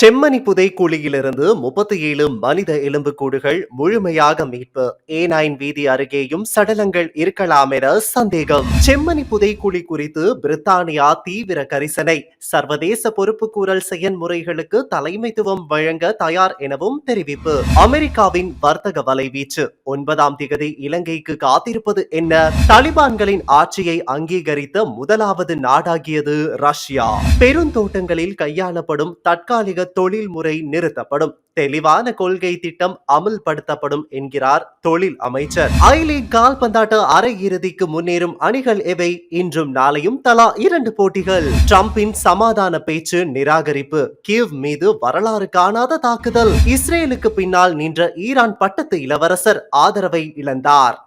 செம்மணி புதைக்குழியிலிருந்து முப்பத்தி ஏழு மனித எலும்புக்கூடுகள் முழுமையாக மீட்பு. ஏ நைன் வீதி அருகேயும் சடலங்கள் இருக்கலாம் என சந்தேகம். செம்மணி புதைக்குழி குறித்து பிரித்தானியா தீவிர கரிசனை. சர்வதேச பொறுப்புக்கூறல் செயல்முறைகளுக்கு தலைமைத்துவம் வழங்க தயார் எனவும் தெரிவிப்பு. அமெரிக்காவின் வர்த்தக வலைவீச்சு. ஒன்பதாம் திகதி இலங்கைக்கு காத்திருப்பது என்ன? தலிபான்களின் ஆட்சியை அங்கீகரித்த முதலாவது நாடாகியது ரஷ்யா. பெருந்தோட்டங்களில் கையாளப்படும் தற்காலிக தொழில்முறை நிறுத்தப்படும். தெளிவான கொள்கை திட்டம் அமல்படுத்தப்படும் என்கிறார் தொழில் அமைச்சர். ஐ லீக் கால்பந்தாட்ட அரையிறுதிக்கு முன்னேறும் அணிகள் எவை? இன்றும் நாளையும் தலா இரண்டு போட்டிகள். டிரம்பின் சமாதான பேச்சு நிராகரிப்பு. கிவ் மீது வரலாறு காணாத தாக்குதல். இஸ்ரேலுக்கு பின்னால் நின்ற ஈரான் பட்டத்து இளவரசர் ஆதரவை இழந்தார்.